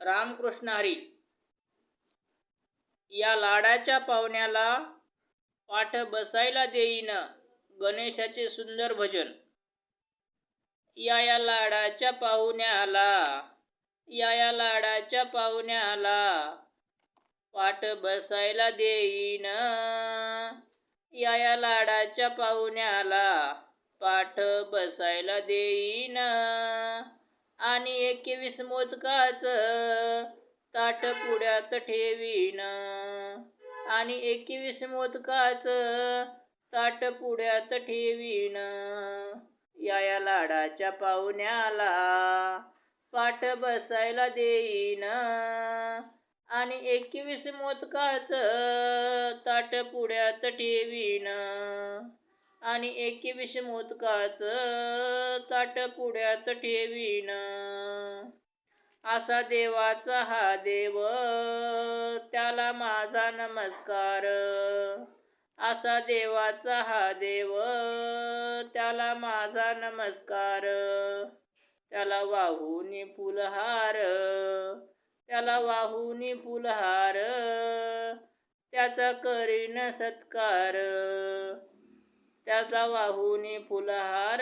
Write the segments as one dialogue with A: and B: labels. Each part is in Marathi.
A: रामकृष्ण हरी. या लाडाच्या पाहुण्याला पाठ बसायला देईन गणेशाचे सुंदर भजन. या या लाडाच्या पाहुण्याला या या लाडाच्या पाहुण्याला पाठ बसायला देईन. या या लाडाच्या पाहुण्याला पाठ बसायला देईन. आणि एकवीस मोदकाच ताट पुढ्यात ठेवीन. आणि एकवीस मोदकाच ताट पुढ्यात ठेवीन. या या लाडाच्या पाहुण्याला पाठ बसायला देईन. आणि एकवीस मोदकाच ताट पुढ्यात ठेवीन. आणि एकी मोदकाच ताट पुढ्यात ठेवीन. असा देवाचा हा देव त्याला माझा नमस्कार. असा देवाचा हा देव त्याला माझा नमस्कार. त्याला वाहूनी फुलहार त्याला वाहूनी फुलहार त्याचा करीन सत्कार. त्याचा वाहूनी फुलहार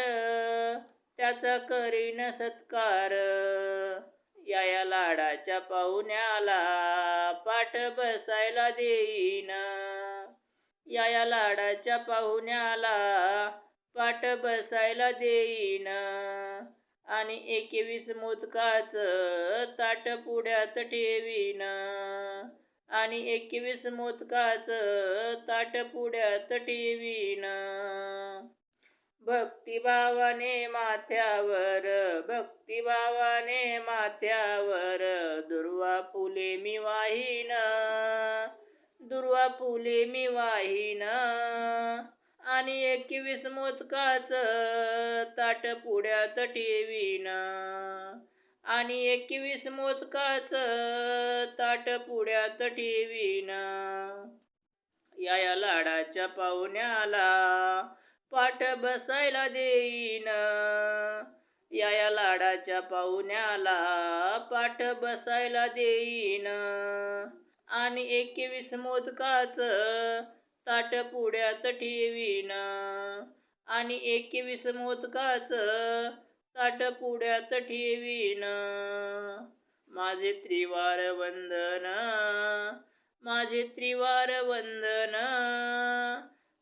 A: त्याचा करीन सत्कार. या या लाडाच्या पाहुण्याला पाठ बसायला देईन. या या लाडाच्या पाहुण्याला पाठ बसायला देईन. आणि एकवीस मोदकाच ताट पुढ्यात ठेवीन. आणि एकवीस मोदकाच ताट पुढ्यात ठेवीन. भक्तिभावाने माथ्यावर भक्तिभावाने माथ्यावर दुर्वा फुले मी वाहीन. दुर्वा फुले मी वाहीन. आणि एकवीस मोदकाच ताट पुढ्यात ठेवीन. आणि एकवीस मोदकाच ताट पुढ्यात ठेवीन. या या लाडाच्या पाहुण्याला पाठ बसायला देईन. या या लाडाच्या पाहुण्याला पाठ बसायला देईन. आणि एकवीस मोदकाच ताट पुढ्यात ठेवीन. आणि एकवीस मोदकाच ताट पुढ्यात ठेवीन. माझे त्रिवार वंदन. माझे त्रिवार वंदन.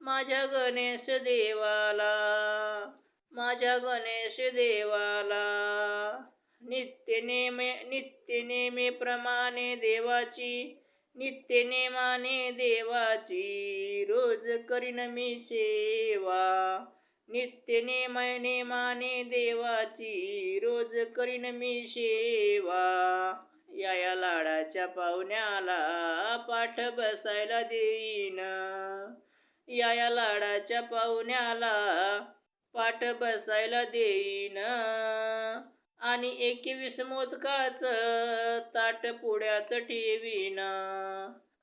A: माझ्या गणेश देवाला. माझ्या गणेश देवाला. नित्य नेमे नित्य नेमेप्रमाणे देवाची नित्य नेमाने देवाची. रोज करीन मी सेवा. नित्य नेम नेमाने देवाची रोज करीन मी सेवा. या या लाडाच्या पाहुण्याला पाठ बसायला देईन. या या लाडाच्या पाहुण्याला पाठ बसायला देईन. आणि एकवीस मोदकाच ताट पुढ्यात ठेवीन.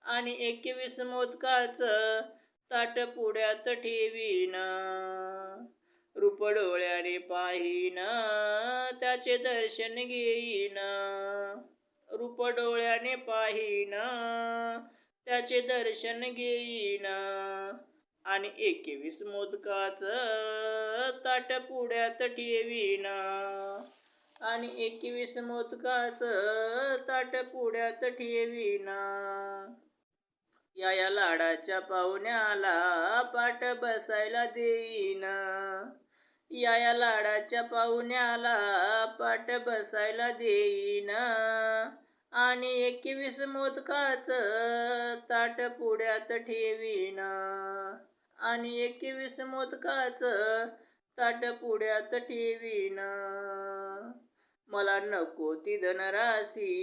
A: आणि एकवीस मोदकाच ताट पुड्यात ठेवीन. रूप डोळ्याने त्याचे दर्शन घेईन. रूप डोळ्याने त्याचे दर्शन घेईन. आणि एकवीस मोदकाच ताट पुड्यात ठेवीन. आणि एकवीस मोदकाच ताट पुड्यात ठेवीन. या या लाडाच्या पाहुण्याला पाठ बसायला देईन. या या लाडाच्या पाहुण्याला पाठ बसायला देईन. आणि एकवीस मोदकाच ताट पुढ्यात ठेवीन. आणि एकवीस मोदकाच ताट पुढ्यात ठेवीन. मला नको ती धनराशी.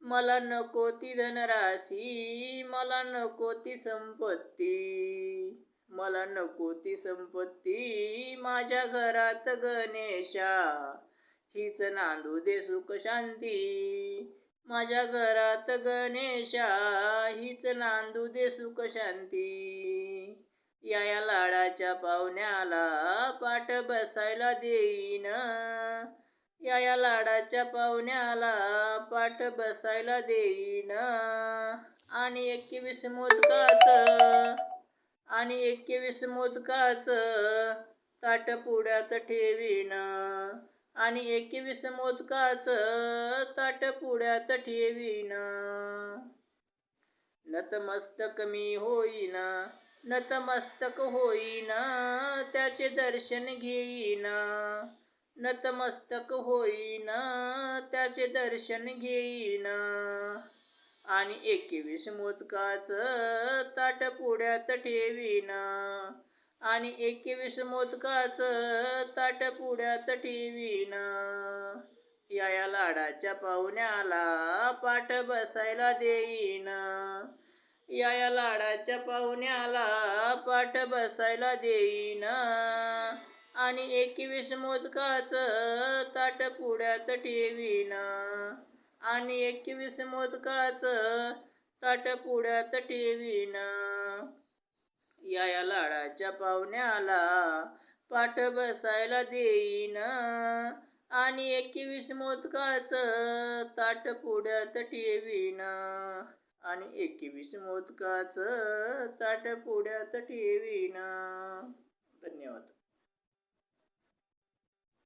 A: मला नको ती धनराशी मला नको ती संपत्ती. मला नको ती संपत्ती माझ्या घरात गणेशा. हीच नांदू दे सुख शांती. माझ्या घरात गणेशा हीच नांदू दे सुख शांती. या या लाडाच्या पाहुण्याला पाठ बसायला देईन. या या लाडाच्या पाहुण्याला पाठ बसायला देईन. आणि एकवीस मोदकाच आणि एकवीस मोदकाच ताट पुढ्यात ठेवीन. आणि एकवीस मोदकाच ताट पुढ्यात ठेवीन. नतमस्तक मी होईन नतमस्तक होईन त्याचे दर्शन घेईन. नतमस्तक होईन त्याचे दर्शन घेईन. आणि एकवीस मोदकाच ताट पुढ्यात ठेवीन. आणि एकवीस मोदकाच ताट पुढ्यात ठेवीन. या या लाडाच्या पाहुण्याला पाठ बसायला देईन. या या लाडाच्या पाहुण्याला पाठ बसायला देईन. आणि एकवीस मोदकाच ताट पुढ्यात ठेवीन. आणि एकवीस मोदकाच ताट पुढ्यात ठेवीन. या या लाडाच्या पाहुण्याला पाठ बसायला देईन. आणि एकवीस मोदकाच ताट पुढ्यात ठेवीन. आणि एकवीस मोदकाच ताट पुढ्यात ठेवीन. धन्यवाद.